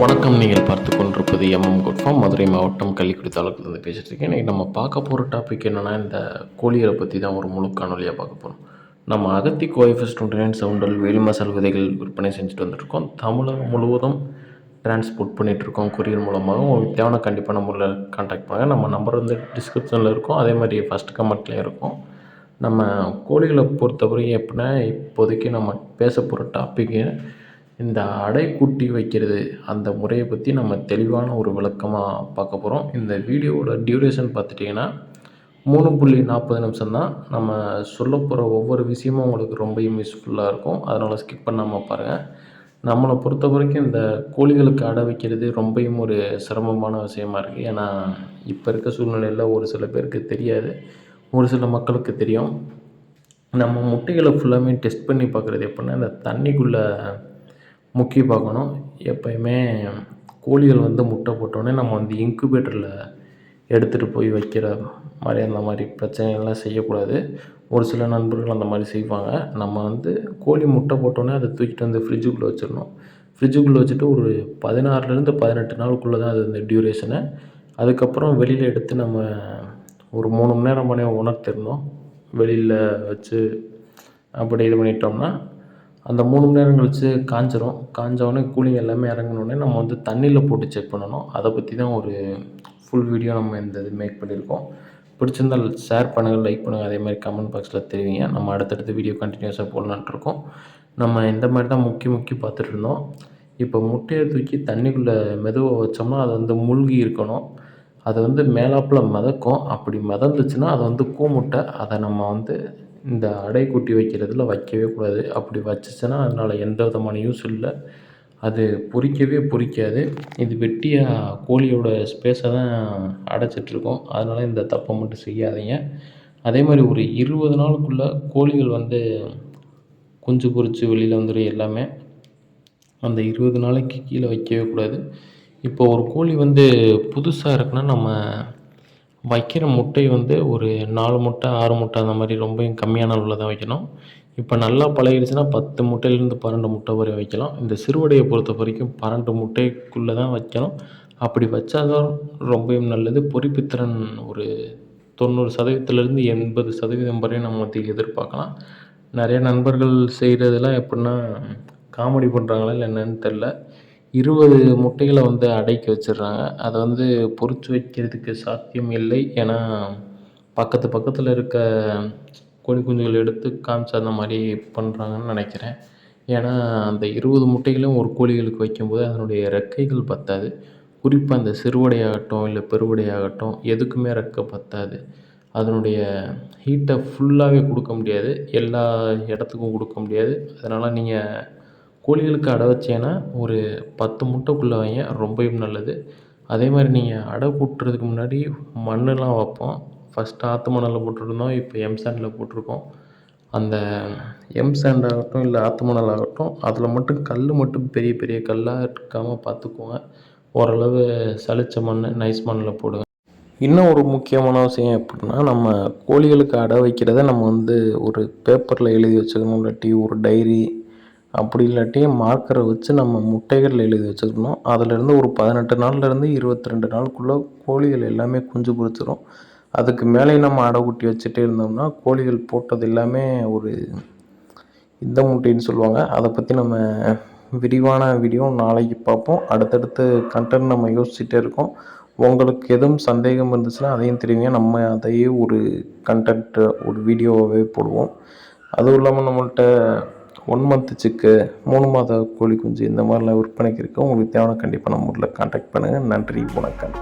வணக்கம். நீங்கள் பார்த்து கொண்டிருப்பது எம்எம் குட்ஃபார்ம் மதுரை மாவட்டம் கள்ளிக்குடி தாலுக்கிலிருந்து பேசிகிட்டு இருக்கேன். இன்றைக்கி நம்ம பார்க்க போகிற டாபிக் என்னென்னா இந்த கோழிகளை பற்றி தான் ஒரு முழு காணொலியாக பார்க்க போகிறோம் நம்ம அகத்தி கோஎஃப்எஸ் டுவெண்ட்டி நைன் சவுண்டல் வேலி மசால் விதைகள் விற்பனை செஞ்சுட்டு வந்துட்ருக்கோம் தமிழகம் முழுவதும் டிரான்ஸ்போர்ட் பண்ணிகிட்ருக்கோம் கொரியர் மூலமாக உங்களுக்கு தேவையான கண்டிப்பாக நம்மள கான்டாக்ட் பண்ணுங்கள் நம்ம நம்பர் வந்து டிஸ்கிரிப்ஷனில் இருக்கும். அதே மாதிரி ஃபஸ்ட் கமெண்ட்லேயும் இருக்கும். நம்ம கோழிகளை பொறுத்தவரைக்கும் எப்படின்னா இப்போதைக்கு நம்ம பேச போகிற டாப்பிக்கு இந்த அடைக்குட்டி வைக்கிறது அந்த முறையை பற்றி நம்ம தெளிவான ஒரு விளக்கமாக பார்க்க போகிறோம் இந்த வீடியோவோட டியூரேஷன் பார்த்துட்டிங்கன்னா மூணு புள்ளி நாற்பது நிமிஷம் தான் நம்ம சொல்ல போகிற ஒவ்வொரு விஷயமும் உங்களுக்கு ரொம்ப யூஸ்ஃபுல்லாக இருக்கும். அதனால் ஸ்கிப் பண்ணாமல் பாருங்கள் நம்மளை பொறுத்த வரைக்கும் இந்த கோழிகளுக்கு அடை வைக்கிறது ரொம்பவும் ஒரு சிரமமான விஷயமா இருக்குது ஏன்னா இப்போ இருக்க சூழ்நிலையில் ஒரு சில பேருக்கு தெரியாது. ஒரு சில மக்களுக்கு தெரியும். நம்ம முட்டைகளை ஃபுல்லாமே டெஸ்ட் பண்ணி பார்க்குறது எப்படின்னா இந்த தண்ணிக்குள்ளே முக்கி பார்க்கணும். எப்போயுமே கோழிகள் வந்து முட்டை போட்டோடனே நம்ம வந்து இன்குபேட்டரில் எடுத்துகிட்டு போய் வைக்கிற மாதிரி அந்த மாதிரி பிரச்சனைகள்லாம் செய்யக்கூடாது. ஒரு சில நண்பர்கள் அந்த மாதிரி செய்வாங்க. நம்ம வந்து கோழி முட்டை போட்டோடனே அதை தூக்கிட்டு வந்து ஃப்ரிட்ஜுக்குள்ளே வச்சிடணும். ஃப்ரிட்ஜுக்குள்ளே வச்சுட்டு ஒரு பதினாறுலேருந்து பதினெட்டு நாளுக்குள்ளே தான் அது அந்த டியூரேஷனு அதுக்கப்புறம் வெளியில் எடுத்து நம்ம ஒரு மூணு மணி நேரம் பண்ணி உணர்த்திடணும். வெளியில் வச்சு அப்படி இது பண்ணிட்டோம்னா அந்த மூணு மணி நேரம் கழிச்சு காஞ்சிரும். காஞ்சோடனே கூலிங் எல்லாமே இறங்குனோடனே நம்ம வந்து தண்ணியில் போட்டு செக் பண்ணணும். அதை பற்றி தான் ஒரு ஃபுல் வீடியோ நம்ம இந்த இது மேக் பண்ணியிருக்கோம். பிடிச்சிருந்தால் ஷேர் பண்ணுங்கள் லைக் பண்ணுங்கள் அதே மாதிரி கமெண்ட் பாக்ஸில் தெரிவிங்க. நம்ம அடுத்தடுத்த வீடியோ கண்டினியூஸாக போடலான்ட்ருக்கோம் நம்ம இந்த மாதிரி தான் முக்கி முக்கி பார்த்துட்டு இருந்தோம். இப்போ முட்டையை தூக்கி தண்ணிக்குள்ளே மெதுவாக வச்சோம்னா அது வந்து மூழ்கி இருக்கணும். அது வந்து மேலாப்பில் மிதக்கும். அப்படி மிதந்துச்சுன்னா அது வந்து கூமுட்டை. அதை நம்ம வந்து இந்த அடைக்குட்டி வைக்கிறதுல வைக்கவே கூடாது. அப்படி வச்சுச்சுன்னா அதனால் எந்த விதமான யூஸ் இல்லை. அது பொரிக்கவே பொரிக்காது இது வெட்டியாக கோழியோட ஸ்பேஸை தான் அடைச்சிட்ருக்கும் அதனால் இந்த தப்பை மட்டும் செய்யாதீங்க. அதே மாதிரி ஒரு இருபது நாளுக்குள்ளே கோழிகள் வந்து குஞ்சு பொரித்து வெளியில் வந்துடும் எல்லாமே. அந்த இருபது நாளைக்கு கீழே வைக்கவே கூடாது. இப்போ ஒரு கோழி வந்து புதுசாக இருக்குன்னா நம்ம வைக்கிற முட்டை வந்து ஒரு நாலு முட்டை ஆறு முட்டை அந்த மாதிரி ரொம்பவும் கம்மியான அளவில் தான் வைக்கணும். இப்போ நல்லா பழகிடுச்சுன்னா பத்து முட்டையிலேருந்து பன்னெண்டு முட்டை வரை வைக்கலாம். இந்த சிறுவடையை பொறுத்த வரைக்கும் பன்னெண்டு முட்டைக்குள்ளே தான் வைக்கணும். அப்படி வச்சா தான் ரொம்பவும் நல்லது. பொறிப்புத்திறன் ஒரு தொண்ணூறு சதவீதத்துலேருந்து எண்பது சதவீதம் வரையும் நம்ம வந்து எதிர்பார்க்கலாம். நிறைய நண்பர்கள் செய்கிறதெல்லாம் எப்படின்னா காமெடி பண்ணுறாங்களா இல்லை என்னன்னு தெரில இருபது முட்டைகளை வந்து அடைக்கி வச்சிடுறாங்க. அதை வந்து பொரிச்சு வைக்கிறதுக்கு சாத்தியம் இல்லை. ஏன்னா பக்கத்து பக்கத்தில் இருக்க கோழி குஞ்சுகள் எடுத்து காமிச்சு அந்த மாதிரி பண்ணுறாங்கன்னு நினைக்கிறேன். ஏன்னா அந்த இருபது முட்டைகளும் ஒரு கோழிகளுக்கு வைக்கும்போது அதனுடைய ரெக்கைகள் பத்தாது. குறிப்பாக அந்த சிறுவடையாகட்டும் இல்லை பெருவடையாகட்டும் எதுக்குமே ரெக்கை பத்தாது. அதனுடைய ஹீட்டை ஃபுல்லாகவே கொடுக்க முடியாது. எல்லா இடத்துக்கும் கொடுக்க முடியாது. அதனால் நீங்கள் கோழிகளுக்கு அடை வச்சீங்கன்னா ஒரு பத்து முட்டைக்குள்ளே வைங்க ரொம்பவும் நல்லது. அதே மாதிரி நீங்கள் அடை கூட்டுறதுக்கு முன்னாடி மண்ணெலாம் வைப்போம். ஃபஸ்ட்டு ஆற்று மணலில் போட்டிருந்தோம் இப்போ எம் சாண்டில் போட்டிருக்கோம். அந்த எம் சாண்ட் ஆகட்டும் இல்லை ஆற்று மணல் ஆகட்டும் அதில் மட்டும் கல் மட்டும் பெரிய பெரிய கல்லாக இருக்காமல் பார்த்துக்கோங்க ஓரளவு சளிச்ச மண் நைஸ் மண்ணில் போடுங்க. இன்னும் ஒரு முக்கியமான விஷயம் எப்படின்னா நம்ம கோழிகளுக்கு அடை வைக்கிறத நம்ம வந்து ஒரு பேப்பரில் எழுதி வச்சுக்கணும் இல்லாட்டி ஒரு டைரி அப்படி இல்லாட்டி மார்க்கரை வச்சு நம்ம முட்டைகள் எழுதி வச்சுக்கணும். அதிலேருந்து ஒரு பதினெட்டு நாள்லேருந்து இருபத்தி ரெண்டு நாளுக்குள்ளே கோழிகள் எல்லாமே குஞ்சு பொரிச்சிடும் அதுக்கு மேலே நம்ம அடை குட்டி வச்சுட்டே இருந்தோம்னா கோழிகள் போட்டது எல்லாமே ஒரு இந்த முட்டைன்னு சொல்லுவாங்க. அதை பற்றி நம்ம விரிவான வீடியோ நாளைக்கு பார்ப்போம். அடுத்தடுத்து கண்டென்ட் நம்ம யோசிச்சுட்டே இருக்கோம். உங்களுக்கு எதுவும் சந்தேகம் இருந்துச்சுன்னா அதையும் தெரியுங்க நம்ம அதையே ஒரு கண்டென்ட்டு ஒரு வீடியோவாகவே போடுவோம். அதுவும் இல்லாமல் நம்மள்கிட்ட ஒன் மந்த்து சிக்கு மூணு மாத கோழி குஞ்சு இந்த மாதிரிலாம் விற்பனைக்கு இருக்குது உங்களுக்கு தேவையான கண்டிப்பாக நம்ம ஊரில் கான்டாக்ட் பண்ணுங்கள் நன்றி வணக்கம்.